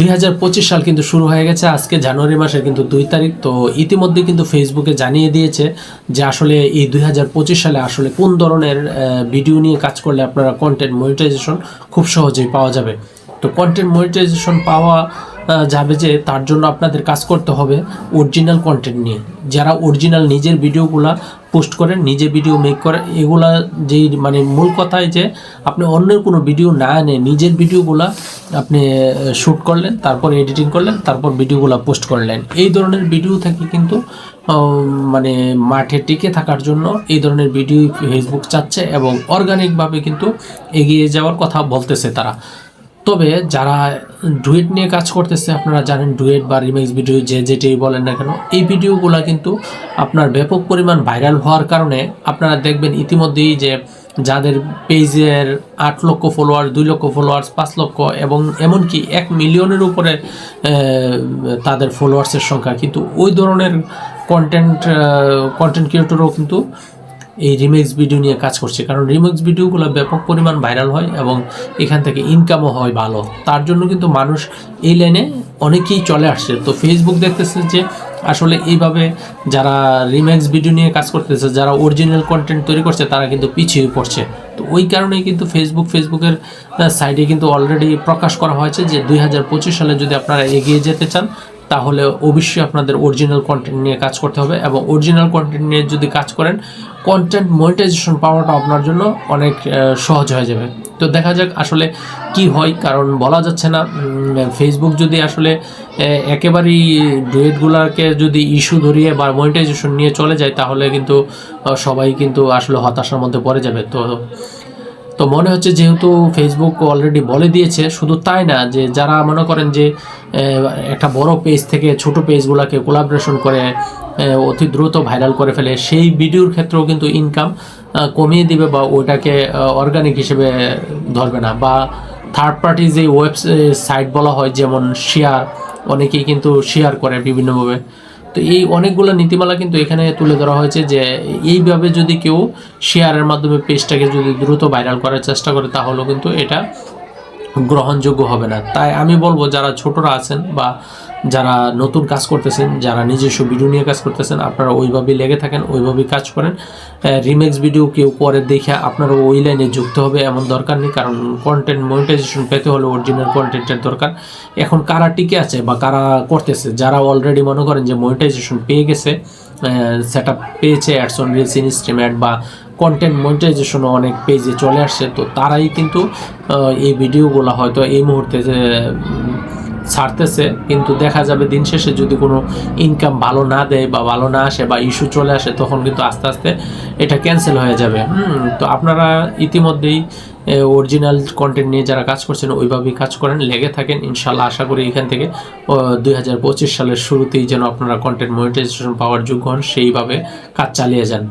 দুই হাজার পঁচিশ সাল কিন্তু শুরু হয়ে গেছে। আজকে জানুয়ারি মাসের কিন্তু দুই তারিখ। তো ইতিমধ্যে কিন্তু ফেসবুকে জানিয়ে দিয়েছে যে আসলে এই দুই হাজার পঁচিশ সালে আসলে কোন ধরনের ভিডিও নিয়ে কাজ করলে আপনারা কন্টেন্ট মনিটাইজেশন খুব সহজেই পাওয়া যাবে। তো কন্টেন্ট মনিটাইজেশন পাওয়া যাবে যে তার জন্য আপনাদের কাজ করতে হবে অরিজিনাল কন্টেন্ট নিয়ে। যারা অরিজিনাল নিজের ভিডিওগুলা পোস্ট করেন, নিজে ভিডিও মেক করে, এগুলা যেই মানে মূল কথায় যে আপনি অন্যের কোনো ভিডিও না এনে নিজের ভিডিওগুলা আপনি শ্যুট করলেন, তারপর এডিটিং করলেন, তারপর ভিডিওগুলা পোস্ট করলেন। এই ধরনের ভিডিও থেকে কিন্তু মানে মাঠে টিকে থাকার জন্য এই ধরনের ভিডিও ফেসবুক চাচ্ছে এবং অর্গানিকভাবে কিন্তু এগিয়ে যাওয়ার কথা বলতেছে তারা। তবে যারা ডুয়েট নিয়ে কাজ করতেছে, আপনারা জানেন ডুয়েট বা রিমেক্স ভিডিও যে যেটাই বলেন না কেন, এই ভিডিওগুলো কিন্তু আপনার ব্যাপক পরিমাণ ভাইরাল হওয়ার কারণে আপনারা দেখবেন ইতিমধ্যেই যে যাদের পেজের আট লক্ষ ফলোয়ার দুই লক্ষ ফলোয়ার্স, পাঁচ লক্ষ এবং এমনকি এক মিলিয়নের উপরে তাদের ফলোয়ার্সের সংখ্যা। কিন্তু ওই ধরনের কন্টেন্ট কন্টেন্ট ক্রিয়েটরও কিন্তু এই রিমেক্স ভিডিও নিয়ে কাজ করছে। কারণ রিমেক্স ভিডিওগুলো ব্যাপক পরিমাণ ভাইরাল হয় এবং এখান থেকে ইনকামও হয় ভালো। তার জন্য কিন্তু মানুষ এই লাইনে অনেকেই চলে আসছে। তো ফেসবুক দেখতেছে যে আসলে এইভাবে যারা রিমেক্স ভিডিও নিয়ে কাজ করতেছে, যারা অরিজিনাল কন্টেন্ট তৈরি করছে, তারা কিন্তু পিছিয়ে পড়ছে। তো ওই কারণেই কিন্তু ফেসবুক ফেসবুকের সাইডে কিন্তু অলরেডি প্রকাশ করা হয়েছে যে দুই হাজার পঁচিশ সালে যদি আপনারা এগিয়ে যেতে চান তাহলে অবশ্যই আপনাদের অরিজিনাল কন্টেন্ট নিয়ে কাজ করতে হবে এবং অরিজিনাল কন্টেন্ট নিয়ে যদি কাজ করেন কন্টেন্ট মনিটাইজেশন পাওয়াটা আপনার জন্য অনেক সহজ হয়ে যাবে। তো দেখা যাক আসলে কি হয়, কারণ বলা যাচ্ছে না ফেসবুক যদি আসলে একেবারেই ডুয়েটগুলোকে যদি ইস্যু ধরিয়ে বা মনিটাইজেশন নিয়ে চলে যায়, তাহলে কিন্তু সবাই কিন্তু আসলে হতাশার মধ্যে পড়ে যাবে। তো তো মনে হচ্ছে যেহেতু ফেসবুক অলরেডি বলে দিয়েছে, শুধু তাই না, যে যারা মনে করেন যে একটা বড় পেজ থেকে ছোট পেজগুলোকে কোলাবরেশন করে অতি দ্রুত ভাইরাল করে ফেলে, সেই ভিডিওর ক্ষেত্রেও কিন্তু ইনকাম কমিয়ে দিবে বা ওইটাকে অর্গানিক হিসেবে ধরবে না। বা থার্ড পার্টি যে ওয়েব সাইট বলা হয়, যেমন শেয়ার অনেকেই কিন্তু শেয়ার করে বিভিন্নভাবে। তো এই অনেকগুলো নীতিমালা কিন্তু এখানে তুলে ধরা হয়েছে যে এইভাবে যদি কেউ শেয়ারের মাধ্যমে পেজটাকে যদি দ্রুত ভাইরাল করার চেষ্টা করে, তাহলেও কিন্তু এটা গ্রহণযোগ্য হবে না। তাই আমি বলব, যারা ছোটরা আছেন বা যারা নতুন কাজ করতেছেন, যারা নিজস্ব ভিডিও নিয়ে কাজ করতেছেন, আপনারা ওইভাবেই লেগে থাকেন, ওইভাবেই কাজ করেন। রিমেক্স ভিডিও কেউ করে দেখে আপনারা ওই লাইনে যুক্ত হবে, এমন দরকার নেই, কারণ কন্টেন্ট মনিটাইজেশন পেতে হলে অরিজিনাল কন্টেন্টের দরকার। এখন কারা টিকে আছে বা কারা করতেছে? যারা অলরেডি মনে করেন যে মনিটাইজেশন পেয়ে গেছে সেট আপ পেয়েছে অ্যাডসন রিলস ইনস্ট্রিম অ্যাড বা কন্টেন্ট মনিটাইজেশনও অনেক পেজে চলে আসছে, তো তারাই কিন্তু এই ভিডিওগুলো হয়তো এই মুহূর্তে ছাড়তেছে, কিন্তু দেখা যাবে দিন শেষে যদি কোনো ইনকাম ভালো না দেয় বা ভালো না আসে বা ইস্যু চলে আসে, তখন কিন্তু আস্তে আস্তে এটা ক্যান্সেল হয়ে যাবে। তো আপনারা ইতিমধ্যেই অরিজিনাল কন্টেন্ট নিয়ে যারা কাজ করছেন, ওইভাবেই কাজ করেন, লেগে থাকেন। ইনশাল্লাহ আশা করি এখান থেকে দুই হাজার পঁচিশ সালের শুরুতেই যেন আপনারা কন্টেন্ট মনিটাইজেশন পাওয়ার যোগ্য হন, সেইভাবে কাজ চালিয়ে যান।